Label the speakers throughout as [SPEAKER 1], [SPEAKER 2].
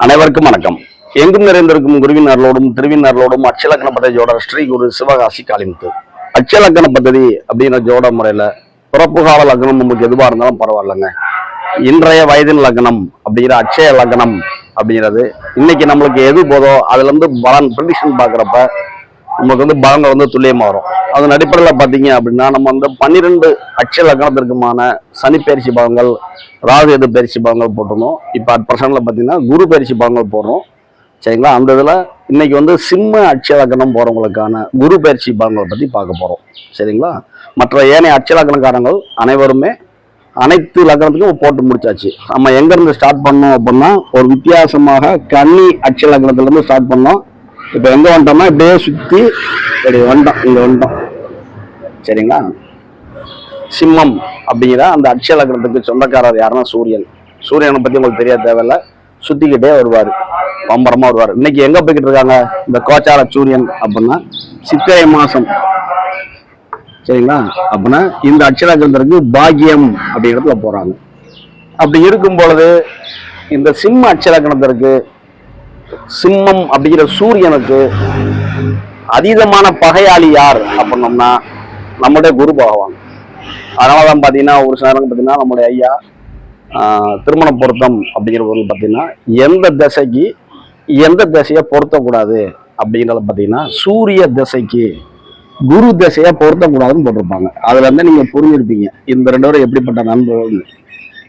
[SPEAKER 1] அனைவருக்கும் வணக்கம். எங்கும் நிறைந்திருக்கும் குருவின் அருளோடும் திருவின் அருளோடும் அச்சலக்கண பதவியோட ஸ்ரீ குரு சிவகாசி காளிமுத்து. அச்சலக்கண பதவி அப்படின்ற ஜோட முறையில பிறப்புகால லக்னம் நமக்கு எதுவாக இருந்தாலும் பரவாயில்லைங்க. இன்றைய வயதின் லக்னம் அப்படிங்கிற அச்சய லக்னம் அப்படிங்கிறது இன்னைக்கு நம்மளுக்கு எது போதோ அதுல இருந்து பலன் ப்ரிடிஷன் பாக்குறப்ப நமக்கு வந்து பலங்கள் வந்து துல்லியமாக வரும் அதன் அடிப்படையில் பார்த்தீங்க அப்படின்னா நம்ம வந்து பன்னிரெண்டு அட்சய லக்னத்திற்குமான சனி பயிற்சி பலன்கள் ராகு எது பயிற்சி பலன்கள் போட்டிருந்தோம். இப்போ அட் பர்சன்ட்ல பார்த்தீங்கன்னா குரு பயிற்சி பலன்கள் போடுறோம். சரிங்களா? அந்த இதில் இன்றைக்கி வந்து சிம்ம அட்சய போகிறவங்களுக்கான குரு பயிற்சி பலன்களை பற்றி பார்க்க போகிறோம் சரிங்களா? மற்ற ஏனைய அட்சலகணக்காரங்கள் அனைவருமே அனைத்து லக்னத்துக்கும் போட்டு முடிச்சாச்சு. நம்ம எங்கேருந்து ஸ்டார்ட் பண்ணோம் அப்படின்னா ஒரு வித்தியாசமாக கன்னி அட்சய லக்னத்துலேருந்து ஸ்டார்ட் பண்ணோம். இப்போ எங்கே வந்துட்டோம்னா இப்படியே சுற்றி இப்படி வந்துட்டோம் இங்கே வந்துட்டோம் சரிங்களா? சிம்மம் அப்படிங்கிற அந்த அட்சலக்கணத்துக்கு சொந்தக்காரர் யாருன்னா சூரியன். சூரியனை பற்றி உங்களுக்கு தெரிய தேவையில்ல. சுற்றிக்கிட்டே வருவார். பம்பரமாக வருவார். இன்னைக்கு எங்கே போய்கிட்டு இருக்காங்க? இந்த கோச்சார சூரியன் அப்படின்னா சித்திரை மாதம் சரிங்களா? அப்படின்னா இந்த அட்சலக்கணத்திற்கு பாக்கியம் அப்படிங்கிறதுல போகிறாங்க அப்படி இருக்கும் பொழுது இந்த சிம்ம அட்சலக்கணத்திற்கு சிம்மம் அப்படிங்கிற சூரியனுக்கு அதீதமான பகையாளி யார் அப்படின்னோம்னா நம்முடைய குரு பகவான். அதனால தான் பார்த்தீங்கன்னா ஒரு சில நேரம் பார்த்தீங்கன்னா நம்முடைய ஐயா ஆஹ், திருமண பொருத்தம் அப்படிங்கிற பொருள் பார்த்தீங்கன்னா எந்த திசைக்கு எந்த திசையை பொருத்தக்கூடாது அப்படிங்கிறத பார்த்தீங்கன்னா சூரிய திசைக்கு குரு திசையை பொருத்தக்கூடாதுன்னு போட்டிருப்பாங்க. அதில் இருந்து நீங்கள் புரிஞ்சிருப்பீங்க இந்த ரெண்டு பேரும் எப்படிப்பட்ட நண்பர்கள்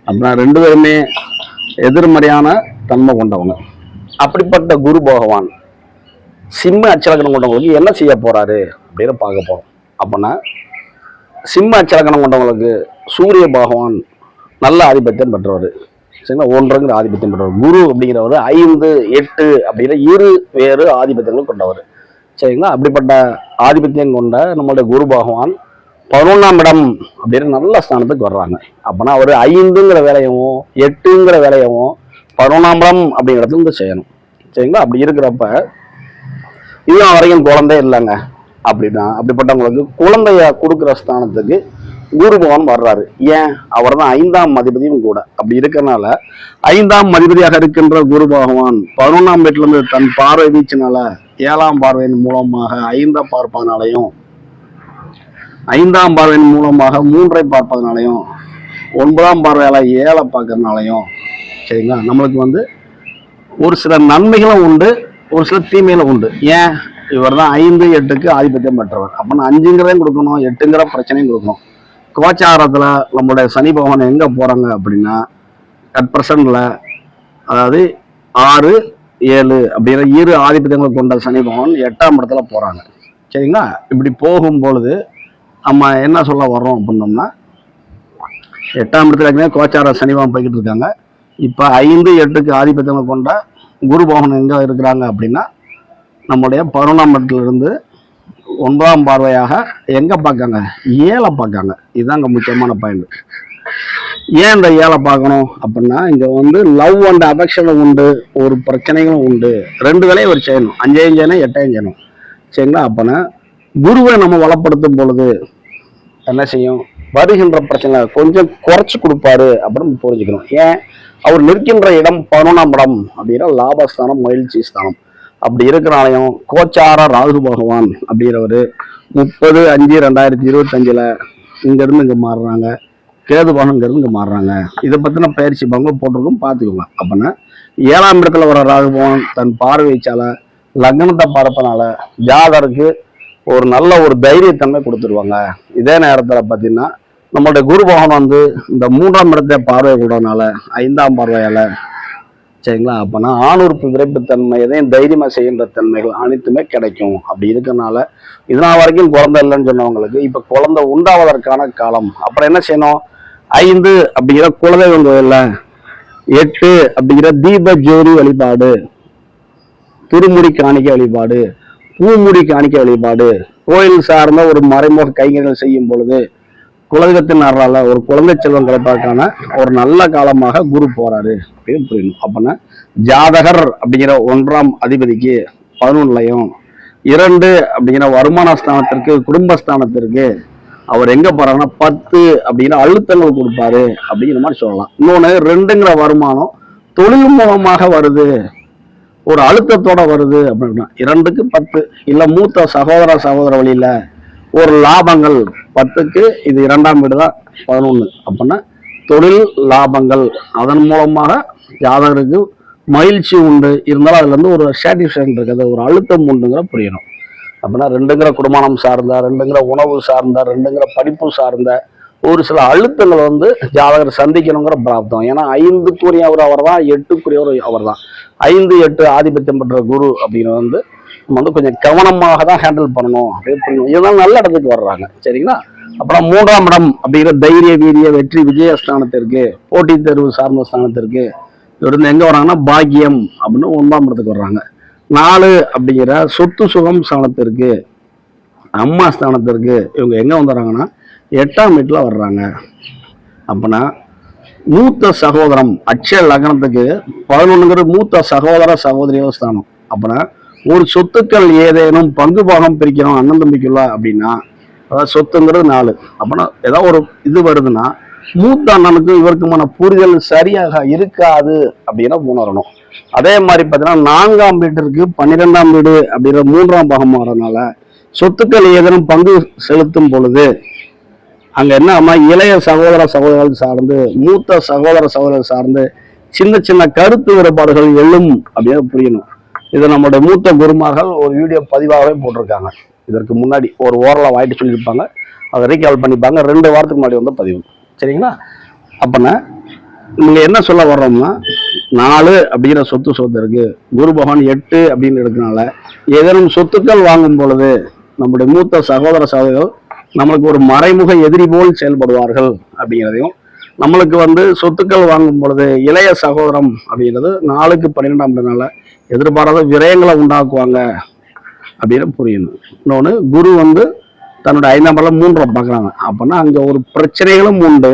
[SPEAKER 1] அப்படின்னா ரெண்டு பேருமே எதிர்மறையான தன்மை கொண்டவங்க. அப்படிப்பட்ட குரு பகவான் சிம்ம அச்சலக்கணம் கொண்டவங்களுக்கு என்ன செய்ய போறாரு அப்படின்னு பார்க்க போறோம். அப்படின்னா சிம்ம அச்சலக்கணம் கொண்டவங்களுக்கு சூரிய பகவான் நல்ல ஆதிபத்தியம் பெற்றவர். சரிங்களா? ஒன்றுங்கிற ஆதிபத்தியம் பெற்றவர். குரு அப்படிங்கிறவர் ஐந்து எட்டு அப்படிங்கிற இரு வேறு ஆதிபத்தியங்களும் கொண்டவர். சரிங்களா? அப்படிப்பட்ட ஆதிபத்தியம் கொண்ட நம்மளுடைய குரு பகவான் பதினொன்றாம் இடம் அப்படின்னு நல்ல ஸ்தானத்துக்கு வர்றாங்க. அப்போனா அவர் ஐந்துங்கிற வேலையவும் எட்டுங்கிற வேலையவும் பதினொன்றாம் இடம் அப்படிங்கிறதுல இருந்து செய்யணும். சரிங்களா? அப்படி இருக்கிறப்ப இதுதான் வரைக்கும் குழந்தை இல்லைங்க. அப்படின்னா அப்படிப்பட்டவங்களுக்கு குழந்தைய கொடுக்குற ஸ்தானத்துக்கு குரு பகவான் வர்றாரு. ஏன்? அவர் தான் ஐந்தாம் அதிபதியும் கூட. அப்படி இருக்கிறனால ஐந்தாம் அதிபதியாக இருக்கின்ற குரு பகவான் பதினொன்றாம் வீட்டிலிருந்து தன் பார்வை வீச்சினால ஏழாம் பார்வையின் மூலமாக ஐந்தாம் பார்ப்பதனாலையும் ஐந்தாம் பார்வையின் மூலமாக மூன்றை பார்ப்பதனாலையும் ஒன்பதாம் பார்வையால ஏழை பார்க்கறதுனாலையும் சரிங்களா? நம்மளுக்கு வந்து ஒரு சில நன்மைகளும் உண்டு ஒரு சில தீமைகளும் உண்டு. ஏன்? இவர் தான் ஐந்து எட்டுக்கு ஆதிபத்தியம் பெற்றவர். அப்போ அஞ்சுங்கிறதையும் கொடுக்கணும் எட்டுங்கிற பிரச்சனையும் கொடுக்கணும். கோச்சாரத்தில் நம்மளுடைய சனி பகவான் எங்கே போகிறாங்க அப்படின்னா அட் ப்ரெசண்டில் அதாவது ஆறு ஏழு அப்படிங்கிற இரு ஆதிபத்தியங்களை கொண்ட சனி பகவான் எட்டாம் இடத்துல போகிறாங்க சரிங்களா? இப்படி போகும் பொழுது நம்ம என்ன சொல்ல வர்றோம் அப்படின்னோம்னா எட்டாம் இடத்துல ஏற்கனவே கோச்சார சனிபவன் போய்கிட்டு இருக்காங்க. இப்போ ஐந்து எட்டுக்கு ஆதிபத்தியம் கொண்ட குரு பவன் எங்கே இருக்கிறாங்க அப்படின்னா நம்முடைய பதினொன்றாம் இருந்து ஒன்பதாம் பார்வையாக எங்கே பார்க்காங்க? ஏழை பார்க்காங்க. இதுதான் முக்கியமான பாயிண்ட் ஏன் இந்த ஏழை பார்க்கணும் அப்படின்னா இங்கே வந்து லவ் அண்ட் அஃபெக்ஷனும் உண்டு ஒரு பிரச்சனைகளும் உண்டு. ரெண்டு வேலையும் ஒரு செய்யணும். அஞ்சையும் செய்யணும் எட்டையும் செய்யணும். சரிங்களா? அப்போனா குருவை நம்ம வளப்படுத்தும் பொழுது என்ன செய்யும்? வருகின்ற பிரச்சனை கொஞ்சம் குறைச்சு கொடுப்பாரு அப்படின்னு புரிஞ்சுக்கணும். ஏன்? அவர் நிற்கின்ற இடம் பதினொன்றாம் இடம் அப்படின்னா லாபஸ்தானம் மகிழ்ச்சி ஸ்தானம். அப்படி இருக்கிறனாலையும் கோச்சார ராகு பகவான் அப்படிங்கிறவர் முப்பது அஞ்சு ரெண்டாயிரத்தி இருபத்தஞ்சில் இங்கேருந்து இங்கே மாறுறாங்க. கேது பகவான் இங்கேருந்து இங்கே மாறுறாங்க. இதை பற்றின பயிற்சி பங்கு போட்டிருக்கும் பார்த்துக்கோங்க. அப்படின்னா ஏழாம் இடத்துல வர ராகு பகவான் தன் பார்வைச்சால லக்னத்தை பார்ப்பனால ஜாதருக்கு ஒரு நல்ல ஒரு தைரியத்தன்மை கொடுத்துருவாங்க. இதே நேரத்தில் பார்த்தீங்கன்னா நம்மளுடைய குரு பகவான் வந்து இந்த மூன்றாம் இடத்தை பார்வை கூடனால ஐந்தாம் பார்வையால சரிங்களா? அப்போனா ஆணுறுப்பு விரைப்புத்தன்மை எதையும் தைரியமாக செய்கின்ற தன்மைகள் அனைத்துமே கிடைக்கும். அப்படி இருக்கிறனால இதனால் வரைக்கும் குழந்தை இல்லைன்னு சொன்னவங்களுக்கு இப்போ குழந்தை உண்டாவதற்கான காலம். அப்புறம் என்ன செய்யணும்? ஐந்து அப்படிங்கிற குலதெய்வம் கோயில்ல எட்டு அப்படிங்கிற தீப ஜோதி வழிபாடு திருமுடி காணிக்க வழிபாடு பூமுடி காணிக்க வழிபாடு. கோயில் சார்ந்த ஒரு மறைமுக கைங்கரிகள் செய்யும் பொழுது குலதெய்வத்தின் அறால ஒரு குழந்தை செல்வம் கிடைப்பதற்கான ஒரு நல்ல காலமாக குரு போறாரு. அப்படின்னு புரியணும் அப்படின்னா ஜாதகர் அப்படிங்கிற ஒன்றாம் அதிபதிக்கு பதினொன்றுலையும் இரண்டு அப்படிங்கிற வருமான ஸ்தானத்திற்கு குடும்பஸ்தானத்திற்கு அவர் எங்க போறாருன்னா பத்து அப்படிங்கிற அழுத்தங்கள் கொடுப்பாரு. அப்படிங்கிற மாதிரி சொல்லலாம். இன்னொன்று ரெண்டுங்கிற வருமானம் தொழில் மூலமாக வருது. ஒரு அழுத்தத்தோட வருது அப்படின்னா இரண்டுக்கு பத்து இல்லை மூத்த சகோதர சகோதர வழியில் ஒரு லாபங்கள் பத்துக்கு இது இரண்டாம் வீடு தான் பதினொன்று அப்படின்னா தொழில் லாபங்கள். அதன் மூலமாக ஜாதகருக்கு மகிழ்ச்சி உண்டு. இருந்தாலும் அதுல இருந்து ஒரு சாட்டிஸ்ஃபேக்ஷன் இருக்குது ஒரு அழுத்தம் உண்டுங்கிற புரியணும். அப்படின்னா ரெண்டுங்கிற குடும்பம் சார்ந்த ரெண்டுங்கிற உணவு சார்ந்த ரெண்டுங்கிற படிப்பு சார்ந்த ஒரு சில அழுத்தங்களை வந்து ஜாதகர் சந்திக்கணுங்கிற பிராப்தம். ஏன்னா ஐந்துக்குரியவர் அவர் தான் எட்டுக்குரியவர் அவர் தான் ஐந்து எட்டு ஆதிபத்தியம் பெற்ற குரு அப்படிங்கிறது வந்து நம்ம வந்து கொஞ்சம் கவனமாக தான் ஹேண்டில் பண்ணணும். அப்படின்னு புரியணும் இதெல்லாம் நல்ல இடத்துக்கு வர்றாங்க. சரிங்களா? அப்புறம் மூன்றாம் இடம் அப்படிங்கிற தைரிய வீரிய வெற்றி விஜய ஸ்தானத்திற்கு போட்டி தேர்வு சார்ந்த ஸ்தானத்திற்கு இவருந்து எங்கே வராங்கன்னா பாக்கியம் அப்படின்னு ஒன்றாம் இடத்துக்கு வர்றாங்க. நாலு அப்படிங்கிற சொத்து சுகம் ஸ்தானத்திற்கு அம்மா ஸ்தானத்திற்கு இவங்க எங்கே வந்துடுறாங்கன்னா எட்டாம் வீட்டில் வர்றாங்க. அப்படின்னா மூத்த சகோதரம் அட்சய லக்னத்துக்கு பதினொன்றுங்கிறது மூத்த சகோதர சகோதரியோ ஸ்தானம். அப்படின்னா ஒரு சொத்துக்கள் ஏதேனும் பங்கு பாகம் பிரிக்கிறோம் அண்ணன் தம்பிக்குள்ள அப்படின்னா அதாவது சொத்துங்கிறது நாலு. அப்படின்னா ஏதாவது ஒரு இது வருதுன்னா மூத்த அண்ணனுக்கும் இவருக்குமான புரிதல் சரியாக இருக்காது அப்படின்னா உணரணும். அதே மாதிரி பார்த்தீங்கன்னா நான்காம் வீட்டிற்கு பன்னிரெண்டாம் வீடு அப்படிங்கிற மூன்றாம் பாகம் மாறனால சொத்துக்கள் ஏதேனும் பங்கு செலுத்தும் பொழுது அங்க என்ன இளைய சகோதர சகோதரர்கள் சார்ந்து மூத்த சகோதர சகோதரர் சார்ந்து சின்ன சின்ன கருத்து வேறுபாடுகள் எழும் அப்படின்னு புரியணும். இது நம்மளுடைய மூத்த குருமார்கள் ஒரு வீடியோ பதிவாகவே போட்டிருக்காங்க. இதற்கு முன்னாடி ஒரு ஓரளவு வாங்கிட்டு சொல்லியிருப்பாங்க. அதை ரீகால் பண்ணிப்பாங்க. ரெண்டு வாரத்துக்கு முன்னாடி வந்து பதிவு. சரிங்களா? அப்பனா நீங்க என்ன சொல்ல வர்றோம்னா நாலு அப்படிங்கிற சொத்து சொத்து இருக்கு. குரு பகவான் எட்டு அப்படின்னு இருக்கனால ஏதேனும் சொத்துக்கள் வாங்கும் பொழுது நம்முடைய மூத்த சகோதர சகோதரர்கள் நம்மளுக்கு ஒரு மறைமுக எதிரி போல் செயல்படுவார்கள் அப்படிங்கிறதையும் நம்மளுக்கு வந்து சொத்துக்கள் வாங்கும் பொழுது இளைய சகோதரம் அப்படிங்கிறது நாளுக்கு பன்னிரெண்டாம் இடனால எதிர்பாராத விரயங்களை உண்டாக்குவாங்க அப்படின்னு புரியணும் இன்னொன்று குரு வந்து தன்னோட ஐந்தாம் படம் மூன்றாம் பார்க்குறாங்க. அப்படின்னா அங்கே ஒரு பிரச்சனைகளும் உண்டு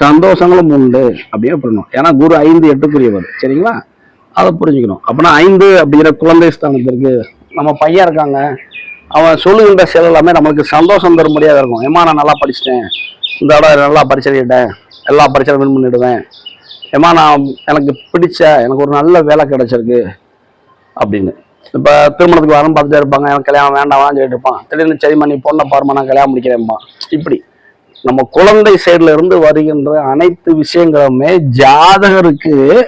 [SPEAKER 1] சந்தோஷங்களும் உண்டு அப்படின்னு புரியணும் ஏன்னா குரு ஐந்து எட்டுக்குரியவர். சரிங்களா? அதை புரிஞ்சுக்கணும். அப்படின்னா ஐந்து அப்படிங்கிற குழந்தை ஸ்தானத்திற்கு நம்ம பையன் இருக்காங்க. அவன் சொல்லுகின்ற செயல் எல்லாமே நம்மளுக்கு சந்தோஷம் தரும்படியாக இருக்கும். ஏமா நான் நல்லா படிச்சிட்டேன். இந்த இடம் நல்லா பரிசறிட்டேன் எல்லா பரிசையும் வின் பண்ணிடுவேன். ஏமா நான் எனக்கு பிடிச்ச எனக்கு ஒரு நல்ல வேலை கிடைச்சிருக்கு. அப்படின்னு. இப்போ திருமணத்துக்கு வரணும் பார்த்துட்டே இருப்பாங்க. எனக்கு கல்யாணம் வேண்டாம் சொல்லிட்டு இருப்பான். திடீர்னு சரிம்மா நீ பொண்ணை பாருமா நான் கல்யாணம் முடிக்கிறேன்ப்பா இப்படி. நம்ம குழந்தை சைடுல இருந்து வருகின்ற அனைத்து விஷயங்களுமே ஜாதகருக்கு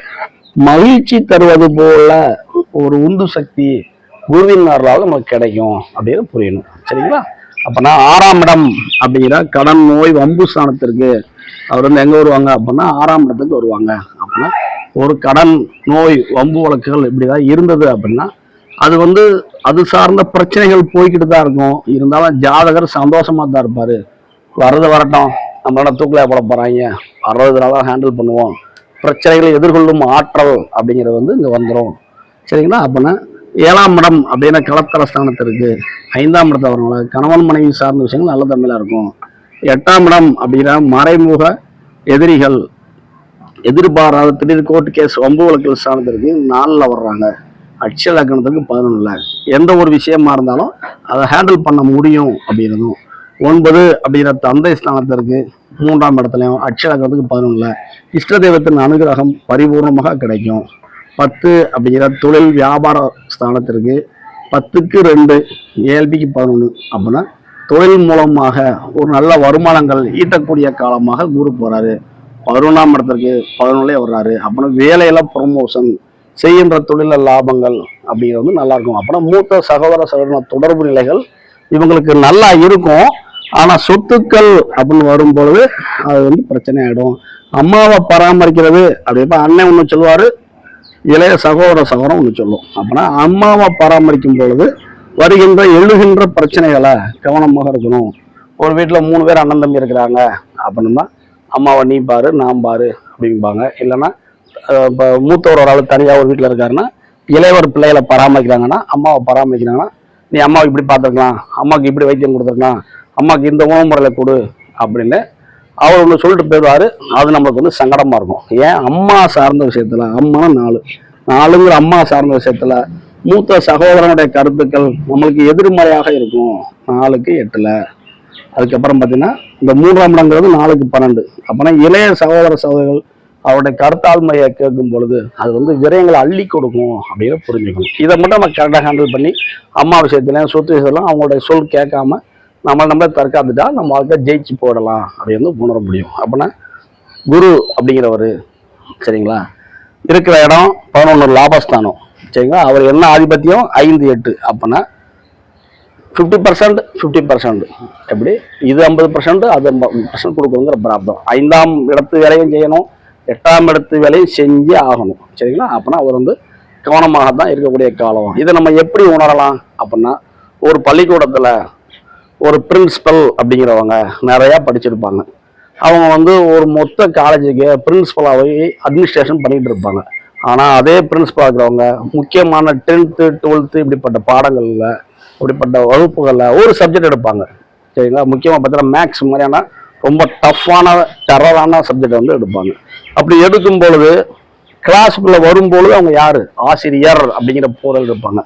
[SPEAKER 1] மகிழ்ச்சி தருவது போல ஒரு உந்து சக்தி குருவின் நமக்கு கிடைக்கும் அப்படின்னு புரியணும். சரிங்களா? அப்பனா ஆறாம் இடம் அப்படிங்கிற கடன் நோய் வம்பு ஸ்தானத்திற்கு அவர் வந்து எங்கே வருவாங்க அப்படின்னா ஆறாம் இடத்துக்கு வருவாங்க. அப்படின்னா ஒரு கடன் நோய் வம்பு வழக்குகள் இப்படிதான் இருந்தது அப்படின்னா அது வந்து அது சார்ந்த பிரச்சனைகள் போய்கிட்டு தான் இருக்கும். இருந்தாலும் ஜாதகர் சந்தோஷமாக தான் இருப்பார். வர்றது வரட்டும். நம்மளால எப்பட போட போறாங்க. வர்றதுனால ஹேண்டில் பண்ணுவோம். பிரச்சனைகளை எதிர்கொள்ளும் ஆற்றல் அப்படிங்கிறது வந்து இங்கே வந்துடும் சரிங்களா? அப்படின்னா ஏழாம் இடம் அப்படின்னா களத்தர ஸ்தானத்திற்கு ஐந்தாம் இடத்தை வரவங்க கணவன் மனைவி சார்ந்த விஷயங்கள் நல்ல தமிழா இருக்கும். எட்டாம் இடம் அப்படின்னா மறைமுக எதிரிகள் எதிர்பாராத திடீர் கோர்ட் கேஸ் ஒம்பு வழக்குகள் ஸ்தானத்திற்கு நாலில் வர்றாங்க. அட்சய லக்கணத்துக்கு பதினொன்றில் எந்த ஒரு விஷயமா இருந்தாலும் அதை ஹேண்டில் பண்ண முடியும் அப்படிங்கிறதும் ஒன்பது அப்படிங்கிற தந்தை ஸ்தானத்திற்கு மூன்றாம் இடத்துலையும் அட்சய லக்கணத்துக்கு பதினொன்றில் இஷ்ட தெய்வத்தின் அனுகிரகம் பரிபூர்ணமாக கிடைக்கும். பத்து அப்படிங்கிற தொழில் வியாபார ஸ்தானத்திற்கு பத்துக்கு ரெண்டு ஏஎல்பிக்கு பதினொன்று அப்படின்னா தொழில் மூலமாக ஒரு நல்ல வருமானங்கள் ஈட்டக்கூடிய காலமாக குரு போகிறாரு பதினொன்றாம் இடத்திற்கு பதினொன்றுலேயே வர்றாரு. அப்படின்னா வேலையில ப்ரொமோஷன் செய்கின்ற தொழில லாபங்கள் அப்படிங்கிறது வந்து நல்லாயிருக்கும் அப்படின்னா மூத்த சகோதர சகோதர தொடர்பு நிலைகள் இவங்களுக்கு நல்லா இருக்கும். ஆனால் சொத்துக்கள் அப்படின்னு வரும்பொழுது அது வந்து பிரச்சனை ஆகிடும் அம்மாவை பராமரிக்கிறது அப்படி இப்போ அண்ணன் ஒன்று சொல்லுவார் இளைய சகோதர சகோதரம் ஒன்று சொல்லும். அப்படின்னா அம்மாவை பராமரிக்கும் பொழுது வருகின்ற எழுகின்ற பிரச்சனைகளை கவனமாக இருக்கணும். ஒரு வீட்டில் மூணு பேர் அண்ணன் தம்பி இருக்கிறாங்க. அப்படின்னா அம்மாவை நீ பாரு நான் பாரு அப்படிம்பாங்க. இல்லைன்னா இப்போ மூத்தவர் ஒரு ஆள் தனியாக ஒரு வீட்டில் இருக்காருன்னா இளையவர் பிள்ளைகளை பராமரிக்கிறாங்கன்னா அம்மாவை பராமரிக்கிறாங்கன்னா நீ அம்மாவை இப்படி பார்த்துருக்கலாம் அம்மாவுக்கு இப்படி வைத்தியம் கொடுத்துருக்கலாம் அம்மாவுக்கு இந்த உணவு முறையில் கொடு அப்படின்னு அவர் ஒன்று சொல்லிட்டு போயிடுவாரு. அது நம்மளுக்கு வந்து சங்கடமாக இருக்கும். ஏன்? அம்மா சார்ந்த விஷயத்தில் அம்மா நாலு. நாலுங்கிற அம்மா சார்ந்த விஷயத்துல மூத்த சகோதரனுடைய கருத்துக்கள் நம்மளுக்கு எதிர்மறையாக இருக்கும். நாலுக்கு எட்டில். அதுக்கப்புறம் பார்த்தீங்கன்னா இந்த மூன்றாம் இடங்கிறது நாலுக்கு பன்னெண்டு. அப்போனா இளைய சகோதர சகோதரிகள் அவருடைய கருத்தாழ்மையை கேட்கும் பொழுது அது வந்து விரயங்களை அள்ளி கொடுக்கும் அப்படின்னு புரிஞ்சுக்கணும். இதை மட்டும் நம்ம கரெக்டாக ஹேண்டில் பண்ணி அம்மா விஷயத்துலையும் சொத்து விஷயத்துலாம் அவங்களுடைய சொல் கேட்காம நம்ம நம்ம தற்காத்துட்டா நம்ம வாழ்க்கை ஜெயிச்சு போடலாம். அப்படின்னு உணர முடியும். அப்படின்னா குரு அப்படிங்கிறவர் சரிங்களா? இருக்கிற இடம் பதினொன்று லாபஸ்தானம் சரிங்களா? அவர் என்ன ஆதிபத்தியம்? ஐந்து எட்டு. அப்படின்னா ஃபிஃப்டி பர்சன்ட் ஃபிஃப்டி பர்சன்ட் எப்படி? இது ஐம்பது பர்சன்ட் அது ஐம்பது பர்சன்ட் கொடுக்குங்கிற பிராப்தம். ஐந்தாம் இடத்து வேலையும் செய்யணும். எட்டாம் இடத்து வேலையும் செஞ்சே ஆகணும். சரிங்களா? அப்படின்னா அவர் வந்து கவனமாக தான் இருக்கக்கூடிய காலம். இதை நம்ம எப்படி உணரலாம்? அப்படின்னா ஒரு பள்ளிக்கூடத்தில் ஒரு பிரின்சிபல் அப்படிங்கிறவங்க நிறையா படிச்சிருப்பாங்க. அவங்க வந்து ஒரு மொத்த காலேஜுக்கு பிரின்ஸ்பலாகவே அட்மினிஸ்ட்ரேஷன் பண்ணிகிட்டு இருப்பாங்க. ஆனால் அதே பிரின்ஸ்பலாக இருக்கிறவங்க முக்கியமான டென்த்து டுவெல்த்து இப்படிப்பட்ட பாடங்களில் இப்படிப்பட்ட வகுப்புகளில் ஒரு சப்ஜெக்ட் எடுப்பாங்க. சரிங்களா? முக்கியமாக பார்த்தீங்கன்னா மேக்ஸ் மாதிரியான ரொம்ப டஃப்பான டெரரான சப்ஜெக்ட் வந்து எடுப்பாங்க. அப்படி எடுக்கும் பொழுது கிளாஸுக்குள்ளே வரும்பொழுது அவங்க யார்? ஆசிரியர் அப்படிங்கிற போரல் இருப்பாங்க.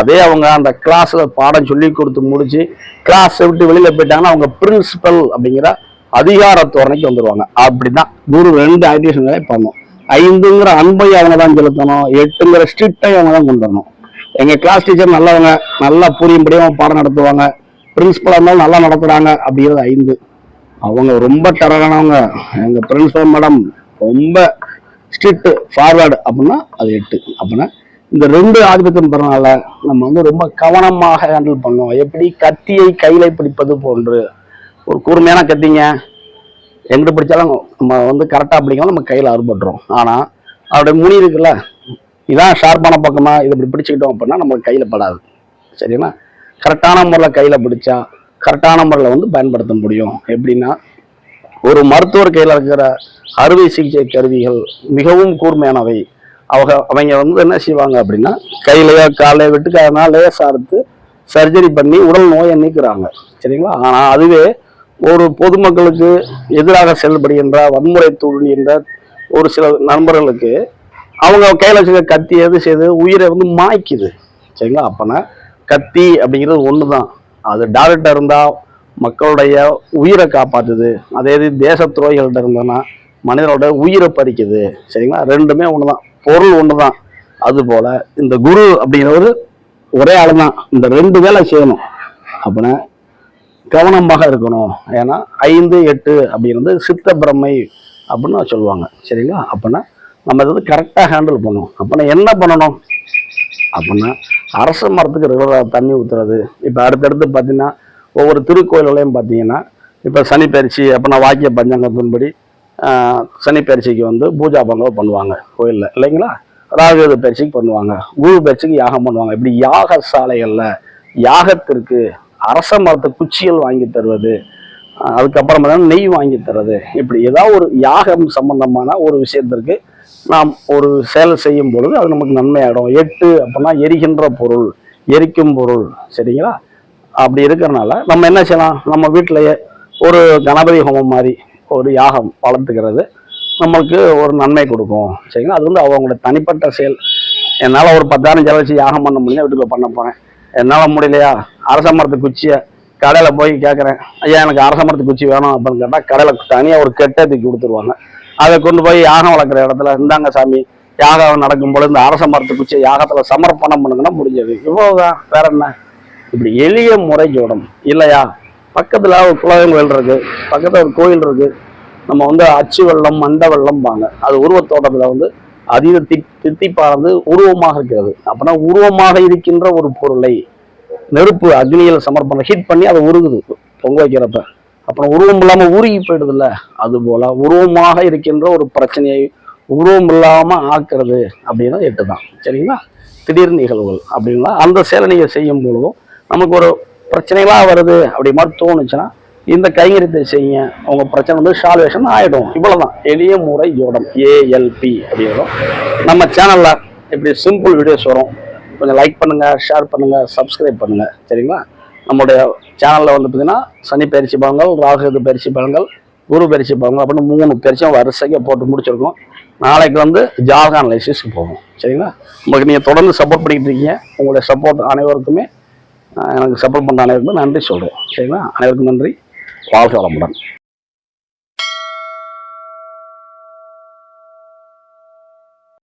[SPEAKER 1] அதே அவங்க அந்த கிளாஸில் பாடம் சொல்லி கொடுத்து முடிச்சு கிளாஸை விட்டு வெளியில் போயிட்டாங்கன்னா அவங்க பிரின்சிபல் அப்படிங்கிற அதிகார தோரணைக்கு வந்துருவாங்க. அப்படிதான். குரு ரெண்டு ஐடியேஷன்களே பண்ணணும். ஐந்துங்கிற அன்பை அவங்க தான் செலுத்தணும். எட்டுங்கிற ஸ்ட்ரிக்டை அவங்க தான் கொண்டு வரணும். எங்கள் கிளாஸ் டீச்சர் நல்லவங்க நல்லா புரியும்படியும் பாடம் நடத்துவாங்க. பிரின்சிபலாக இருந்தாலும் நல்லா நடத்துகிறாங்க அப்படிங்கிறது ஐந்து. அவங்க ரொம்ப டெரரானவங்க எங்கள் பிரின்சிபல் மேடம் ரொம்ப ஸ்ட்ரிக்ட் ஃபார்வேர்டு அப்படின்னா அது எட்டு. அப்படின்னா இந்த ரெண்டு ஆதிபத்தியம் பெறனால நம்ம வந்து ரொம்ப கவனமாக ஹேண்டில் பண்ணோம் எப்படி கத்தியை கையில பிடிப்பது போன்று. ஒரு கூர்மையான கத்திங்க. எங்கிட்ட பிடிச்சாலும் நம்ம வந்து கரெக்டாக பிடிக்காம நம்ம கையில் அறுபட்டுரும். ஆனால் அவருடைய முனி இருக்குல்ல இதான் ஷார்ப்பான பக்கமாக இது இப்படி பிடிச்சிக்கிட்டோம் அப்படின்னா நம்ம கையில் படாது. சரிங்களா? கரெக்டான முறையில் கையில் பிடிச்சா கரெக்டான முறையில் வந்து பயன்படுத்த முடியும். எப்படின்னா ஒரு மருத்துவர் கையில் இருக்கிற அறுவை சிகிச்சை கருவிகள் மிகவும் கூர்மையானவை. அவங்க அவங்க வந்து என்ன செய்வாங்க அப்படின்னா கையிலையோ காலையோ வெட்டுக்காரனா லேசா அறுத்து சர்ஜரி பண்ணி உடல் நோயை நீக்குறாங்க. சரிங்களா? ஆனால் அதுவே ஒரு பொதுமக்களுக்கு எதிராக செயல்படுகின்ற வன்முறை தூண்டுகின்ற ஒரு சில நண்பர்களுக்கு அவங்க கையில் வச்சுக்க கத்தி எது செய்து உயிரை வந்து மாய்க்குது. சரிங்களா? அப்போனா கத்தி அப்படிங்கிறது ஒன்று தான் அது டாக்டர் இருந்தால் மக்களுடைய உயிரை காப்பாற்றுது அதே இது தேச துரோகிகள்கிட்ட இருந்ததுன்னா மனிதனோட உயிரை பறிக்குது. சரிங்களா? ரெண்டுமே ஒன்று தான் பொருள் ஒன்று தான் அதுபோல் இந்த குரு அப்படிங்கிறவர் ஒரே ஆள் தான் இந்த ரெண்டு வேலை செய்யணும். அப்படின்னா கவனமாக இருக்கணும். ஏன்னா ஐந்து எட்டு அப்படிங்கிறது சித்த பிரம்மை அப்படின்னு சொல்லுவாங்க. சரிங்களா? அப்படின்னா நம்ம இதை கரெக்டாக ஹேண்டில் பண்ணணும். அப்படின்னா என்ன பண்ணணும்? அப்படின்னா அரச மரத்துக்கு ரெகுலராக தண்ணி ஊற்றுறது இப்போ அடுத்தடுத்து பார்த்தீங்கன்னா ஒவ்வொரு திருக்கோயில்களையும் பார்த்தீங்கன்னா இப்போ சனி பயிற்சி அப்படின்னா வாக்கிய பஞ்சாங்கத்தின்படி சனி பயிற்சிக்கு வந்து பூஜா பங்கம் பண்ணுவாங்க கோயிலில். இல்லைங்களா? ராகுத பயிற்சிக்கு பண்ணுவாங்க. குரு பயிற்சிக்கு யாகம் பண்ணுவாங்க. இப்படி யாக சாலைகளில் யாகத்திற்கு அரச மரத்து குச்சிகள் வாங்கி தருவது அதுக்கப்புறம் நெய் வாங்கி தர்றது. இப்படி ஏதாவது ஒரு யாகம் சம்பந்தமான ஒரு விஷயத்திற்கு நாம் ஒரு செயல் செய்யும் பொழுது அது நமக்கு நன்மையாயிடும். எட்டு அப்படின்னா எரிகின்ற பொருள் எரிக்கும் பொருள். சரிங்களா? அப்படி இருக்கிறனால நம்ம என்ன செய்யலாம்? நம்ம வீட்டிலேயே ஒரு கணபதி ஹோமம் மாதிரி ஒரு யாகம் வளர்த்துக்கிறது. நம்மளுக்கு ஒரு நன்மை கொடுக்கும். சரிங்களா? அது வந்து அவங்களோட தனிப்பட்ட செயல். என்னால் ஒரு பத்தாயிரம் செலவச்சு யாகம் பண்ண முடியல வீட்டுக்குள்ள பண்ண போகிறேன் என்னால் முடியலையா? அரச மரத்து குச்சியை கடையில் போய் கேட்குறேன். ஐயா எனக்கு அரச மரத்து குச்சி வேணும் அப்படின்னு கேட்டால் கடையில் தனியாக ஒரு கெட்டை தூக்கி கொடுத்துருவாங்க. அதை கொண்டு போய் யாகம் வளர்க்குற இடத்துல இந்தாங்க சாமி யாகம் நடக்கும் பொழுது இந்த அரச மரத்து குச்சியை யாகத்தில் சமர்ப்பணம் பண்ணுங்கன்னா முடிஞ்சது. இவ்வளோதான் வேற என்ன? இப்படி எளிய முறை ஜோடம் இல்லையா? பக்கத்தில் ஒரு குலதெய்வம் கோயில் இருக்கு. பக்கத்தில் ஒரு கோயில் இருக்கு. நம்ம வந்து அச்சு வெள்ளம் மண்ட வெள்ளம் பாங்க அது உருவத்தோட்டத்தில் வந்து அதீத தி தித்திப்பானது உருவமாக இருக்கிறது. அப்படின்னா உருவமாக இருக்கின்ற ஒரு பொருளை நெருப்பு அக்னியில் சமர்ப்பணம் ஹீட் பண்ணி அதை உருகுது. பொங்க வைக்கிறப்ப. அப்புறம் உருவம் இல்லாமல் உருகி போயிடுதுல்ல. அதுபோல உருவமாக இருக்கின்ற ஒரு பிரச்சனையை உருவம் இல்லாமல் ஆக்குறது அப்படின்னா எட்டு தான் சரிங்களா? திடீர் நிகழ்வுகள் அப்படின்னா அந்த செயலை நீங்கள் செய்யும் பொழுதும் நமக்கு ஒரு பிரச்சனைகளாக வருது அப்படி மாதிரி தோணுச்சுன்னா இந்த கைங்கரியத்தை செய்யுங்க. அவங்க பிரச்சனை வந்து சால்வேஷன் ஆகிடும் இவ்வளோதான் எளிய முறை ஜோடம். ஏஎல்பி அப்படிங்கிறோம். நம்ம சேனலில் இப்படி சிம்பிள் வீடியோஸ் வரும். கொஞ்சம் லைக் பண்ணுங்கள் ஷேர் பண்ணுங்கள் சப்ஸ்கிரைப் பண்ணுங்கள் சரிங்களா? நம்மளுடைய சேனலில் வந்து பார்த்தீங்கன்னா சனி பயிற்சி பலன்கள் ராகுது பயிற்சி பலன்கள் குரு பயிற்சி பலன்கள் அப்படின்னு மூணு பயிற்சியும் வரிசைக்கு போட்டு முடிச்சிருக்கோம். நாளைக்கு வந்து ஜாக அனலைசிஸ்க்கு போகும் சரிங்களா? உங்களுக்கு நீங்கள் தொடர்ந்து சப்போர்ட் பண்ணிக்கிட்டு இருக்கீங்க. உங்களுடைய சப்போர்ட் அனைவருக்குமே எனக்கு சப்போர்ட் பண்ண அனைவருக்கும் நன்றி சொல்கிறேன் சரிங்களா? அனைவருக்கும் நன்றி. வாழ்க வளமுடன்.